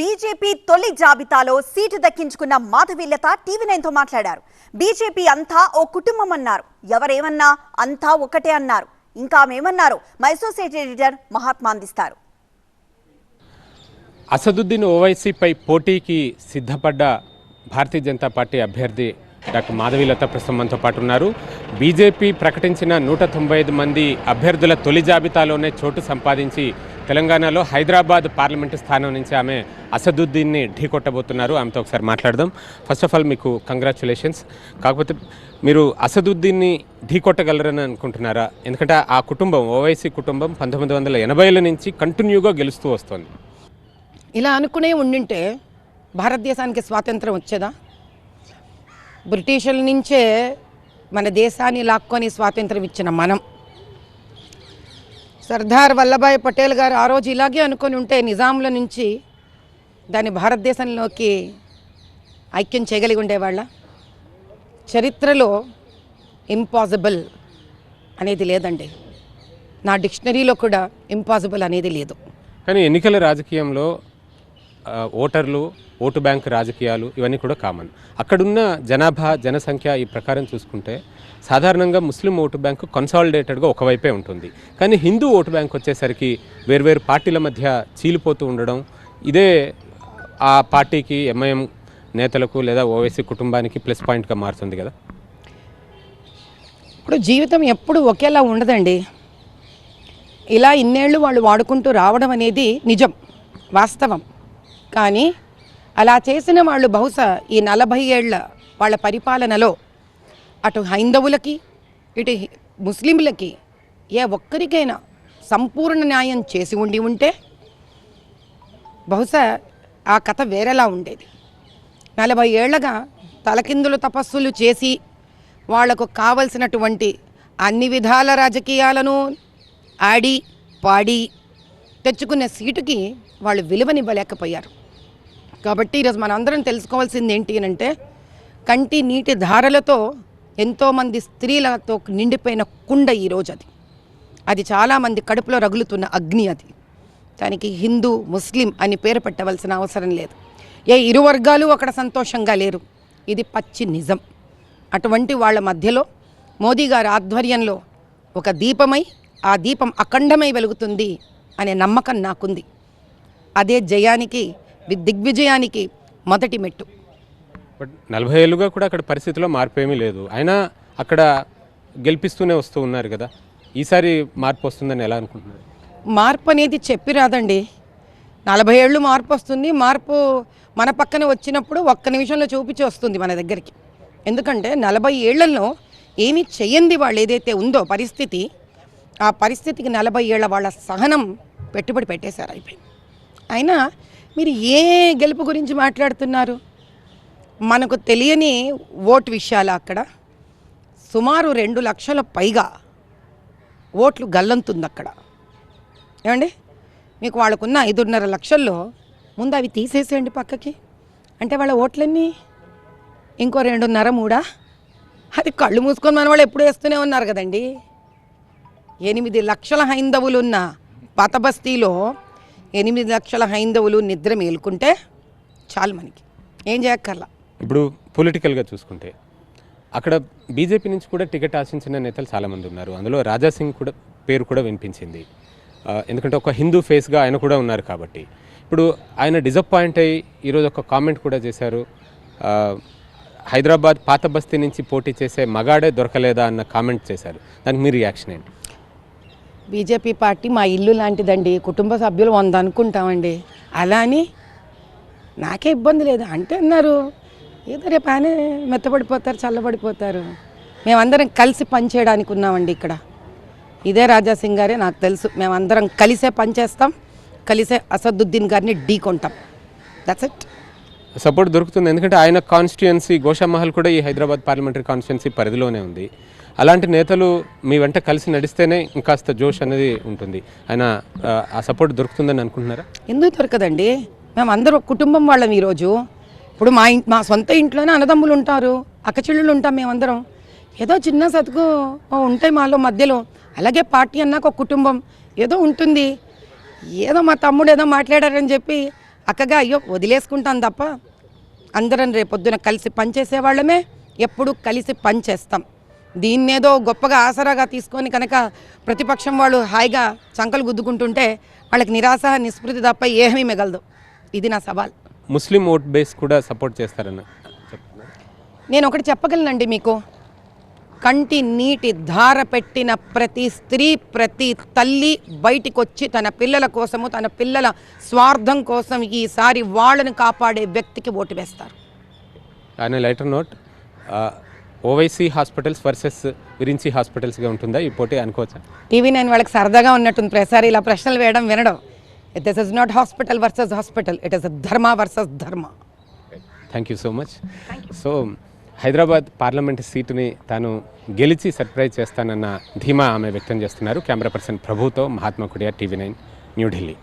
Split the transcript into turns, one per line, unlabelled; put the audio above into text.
BJP తొలి జాబితాలో seat దక్కించుకున్న మాధవీలత టీవీ నైన్తో మాట్లాడారు. బీజేపీ అంతా ఓ కుటుంబం అన్నారు. ఎవరేమన్నా అంతా ఒకటే అన్నారు. ఇంకా ఆమెమన్నారు మైసూర్ అసోసియేట్ ఎడిటర్ మహాత్మా అందిస్తారు.
అసదుద్దీన్ ఓవైసీపై పోటీకి సిద్ధపడ్డ భారతీయ జనతా పార్టీ అభ్యర్థి డాక్టర్ మాధవీలత ప్రస్తుతం మనతో పాటు ఉన్నారు. బీజేపీ ప్రకటించిన నూట తొంభై ఐదు మంది అభ్యర్థుల తొలి జాబితాలోనే చోటు సంపాదించి తెలంగాణలో హైదరాబాద్ పార్లమెంటు స్థానం నుంచి ఆమె అసదుద్దీన్ని ఢీకొట్టబోతున్నారు ఆమెతో ఒకసారి మాట్లాడదాం. ఫస్ట్ ఆఫ్ ఆల్ మీకు కంగ్రాచులేషన్స్ కాకపోతే మీరు అసదుద్దీన్ని ఢీకొట్టగలరని అనుకుంటున్నారా? ఎందుకంటే ఆ కుటుంబం ఓవైసీ కుటుంబం పంతొమ్మిది వందల ఎనభైల నుంచి కంటిన్యూగా గెలుస్తూ వస్తుంది.
ఇలా అనుకునే ఉండింటే భారతదేశానికి స్వాతంత్రం వచ్చేదా? బ్రిటిషుల నుంచే మన దేశాన్ని లాక్కొని స్వాతంత్రం ఇచ్చిన మనం. సర్దార్ వల్లభాయ్ పటేల్ గారు ఆ రోజు ఇలాగే అనుకొని ఉంటే నిజాంల నుంచి దాన్ని భారతదేశంలోకి ఐక్యం చేయగలిగి ఉండేవాళ్ళ? చరిత్రలో ఇంపాసిబుల్ అనేది లేదండి. నా డిక్షనరీలో కూడా ఇంపాసిబుల్ అనేది లేదు.
కానీ ఎన్నికల రాజకీయంలో ఓటర్లు ఓటు బ్యాంక్ రాజకీయాలు ఇవన్నీ కూడా కామన్. అక్కడున్న జనాభా జనసంఖ్య ఈ ప్రకారం చూసుకుంటే సాధారణంగా ముస్లిం ఓటు బ్యాంకు కన్సాలిడేటెడ్గా ఒకవైపే ఉంటుంది. కానీ హిందూ ఓటు బ్యాంక్ వచ్చేసరికి వేర్వేరు పార్టీల మధ్య చీలిపోతూ ఉండడం ఇదే ఆ పార్టీకి ఎంఐఎం నేతలకు లేదా ఓవైసీ కుటుంబానికి ప్లస్ పాయింట్గా మారుతుంది కదా?
ఇప్పుడు జీవితం ఎప్పుడు ఒకేలా ఉండదండి. ఇలా ఇన్నేళ్ళు వాళ్ళు వాడుకుంటూ రావడం అనేది నిజం వాస్తవం. కానీ అలా చేసిన వాళ్ళు బహుశా ఈ నలభై ఏళ్ళ వాళ్ళ పరిపాలనలో అటు హైందవులకి ఇటు ముస్లింలకి ఏ ఒక్కరికైనా సంపూర్ణ న్యాయం చేసి ఉండి ఉంటే బహుశా ఆ కథ వేరేలా ఉండేది. నలభై ఏళ్ళగా తలకిందులు తపస్సులు చేసి వాళ్ళకు కావలసినటువంటి అన్ని విధాల రాజకీయాలను ఆడి పాడి తెచ్చుకునే సీటుకి వాళ్ళు విలువనివ్వలేకపోయారు. కాబట్టి ఈరోజు మనందరం తెలుసుకోవాల్సింది ఏంటి అని అంటే కంటి నీటి ధారలతో ఎంతోమంది స్త్రీలతో నిండిపోయిన కుండ ఈరోజు అది. అది చాలామంది కడుపులో రగులుతున్న అగ్ని అది. దానికి హిందూ ముస్లిం అని పేరు పెట్టవలసిన అవసరం లేదు. ఏ ఇరు వర్గాలు అక్కడ సంతోషంగా లేరు. ఇది పచ్చి నిజం. అటువంటి వాళ్ళ మధ్యలో మోదీ గారి ఆధ్వర్యంలో ఒక దీపమై ఆ దీపం అఖండమై వెలుగుతుంది అనే నమ్మకం నాకుంది. అదే జయానికి దిగ్విజయానికి మొదటి మెట్టు.
బట్ నలభై ఏళ్ళుగా కూడా అక్కడ పరిస్థితిలో మార్పు ఏమీ లేదు. అయినా అక్కడ గెలిపిస్తూనే వస్తూ ఉన్నారు కదా. ఈసారి మార్పు వస్తుందని ఎలా అనుకుంటున్నారు?
మార్పు అనేది చెప్పి రాదండి. నలభై ఏళ్ళు మార్పు వస్తుంది. మార్పు మన పక్కన వచ్చినప్పుడు ఒక్క నిమిషంలో చూపించి వస్తుంది మన దగ్గరికి. ఎందుకంటే నలభై ఏళ్ళలో ఏమీ చెయ్యంది వాళ్ళు ఏదైతే ఉందో పరిస్థితి ఆ పరిస్థితికి నలభై ఏళ్ళ వాళ్ళ సహనం పెట్టుబడి పెట్టేశారు అయిపోయింది. అయినా మీరు ఏ గెలుపు గురించి మాట్లాడుతున్నారు? మనకు తెలియని ఓటు విషయాలు అక్కడ. సుమారు రెండు లక్షల పైగా ఓట్లు గల్లంతుంది అక్కడ ఏమండి? మీకు వాళ్ళకున్న ఐదున్నర లక్షల్లో ముందు అవి తీసేసేయండి పక్కకి. అంటే వాళ్ళ ఓట్లన్నీ ఇంకో రెండున్నర మూడా? అది కళ్ళు మూసుకొని మన వాళ్ళు ఎప్పుడు వేస్తూనే ఉన్నారు కదండి. ఎనిమిది లక్షల హైందవులు ఉన్న పాతబస్తీలో ఎనిమిది లక్షల హైందవులు నిద్ర మేలుకుంటే చాలు మనకి. ఏం చేయక్కర్లా.
ఇప్పుడు పొలిటికల్గా చూసుకుంటే అక్కడ బీజేపీ నుంచి కూడా టికెట్ ఆశించిన నేతలు చాలామంది ఉన్నారు. అందులో రాజా సింగ్ కూడా పేరు కూడా వినిపించింది. ఎందుకంటే ఒక హిందూ ఫేస్గా ఆయన కూడా ఉన్నారు కాబట్టి. ఇప్పుడు ఆయన డిసప్పాయింట్ అయ్యి ఈరోజు ఒక కామెంట్ కూడా చేశారు. హైదరాబాద్ పాత బస్తీ నుంచి పోటీ చేసే మగాడే దొరకలేదా అన్న కామెంట్ చేశారు. దానికి మీ రియాక్షన్ ఏంటి?
బీజేపీ పార్టీ మా ఇల్లు లాంటిదండి. కుటుంబ సభ్యులు వంద అనుకుంటామండి. అలా అని నాకే ఇబ్బంది లేదు. అంటే అన్నారు ఏదో రేపు ఆయన మెత్తబడిపోతారు చల్లబడిపోతారు. మేమందరం కలిసి పనిచేయడానికి ఉన్నామండి ఇక్కడ. ఇదే రాజాసింగ్ గారే నాకు తెలుసు. మేమందరం కలిసే పనిచేస్తాం కలిసే అసదుద్దీన్ గారిని ఢీకొంటాం దట్స్ ఇట్
సపోర్ట్ దొరుకుతుంది. ఎందుకంటే ఆయన కాన్స్టిట్యుయన్సీ గోషామహల్ కూడా ఈ హైదరాబాద్ పార్లమెంటరీ కాన్స్టిట్యుయన్సీ పరిధిలోనే ఉంది. అలాంటి నేతలు మీ వెంట కలిసి నడిస్తేనే ఇంకాస్త జోష్ అనేది ఉంటుంది. ఆయన ఆ, సపోర్ట్ దొరుకుతుందని అనుకుంటున్నారా?
ఎందుకు దొరకదండి? మేము అందరూ కుటుంబం వాళ్ళం ఈరోజు. ఇప్పుడు మా ఇంట్ మా సొంత ఇంట్లోనే అన్నదమ్ములు ఉంటారు అక్కచెల్లెళ్ళు ఉంటాం మేమందరం. ఏదో చిన్న సతుకు ఉంటాయి మాలో మధ్యలో. అలాగే పార్టీ అన్నాక ఒక కుటుంబం ఏదో ఉంటుంది. ఏదో మా తమ్ముడు ఏదో మాట్లాడారని చెప్పి అక్కగా అయ్యో వదిలేసుకుంటాం తప్ప అందరం రేపొద్దున కలిసి పనిచేసే వాళ్ళమే ఎప్పుడు కలిసి పనిచేస్తాం దీన్నేదో గొప్పగా ఆసరాగా తీసుకొని కనుక ప్రతిపక్షం వాళ్ళు హాయిగా చంకలు గుద్దుకుంటుంటే వాళ్ళకి నిరాశ నిస్పృతి తప్ప ఏమీ మిగలదు. ఇది నా సవాల్.
ముస్లిం ఓట్ బేస్ కూడా సపోర్ట్ చెప్తున్నారు
నేను ఒకటి చెప్పగలనండి మీకు. కంటి నీటి ధార పెట్టిన ప్రతి స్త్రీ ప్రతి తల్లి బయటికి వచ్చి తన పిల్లల కోసము తన పిల్లల స్వార్థం కోసం ఈసారి వాళ్ళని కాపాడే వ్యక్తికి ఓటు వేస్తారు.
Note Owaisi hospitals versus Virinchi హాస్పిటల్స్గా ఉంటుందా? ఈ పోటీ అనుకోవచ్చా?
టీవీ నైన్ వాళ్ళకి సరదాగా ఉన్నట్టుంది ప్రసారి. ఇలా ప్రశ్నలు వేయడం వినడం. This is not hospital versus hospital it is dharma versus dharma
thank you so much so Hyderabad parliament సీటుని తాను గెలిచి సర్ప్రైజ్ చేస్తానన్న ధీమా ఆమె వ్యక్తం చేస్తున్నారు. కెమెరా పర్సన్ ప్రభుతో మహాత్మా కుడియా టీవీ నైన్ న్యూఢిల్లీ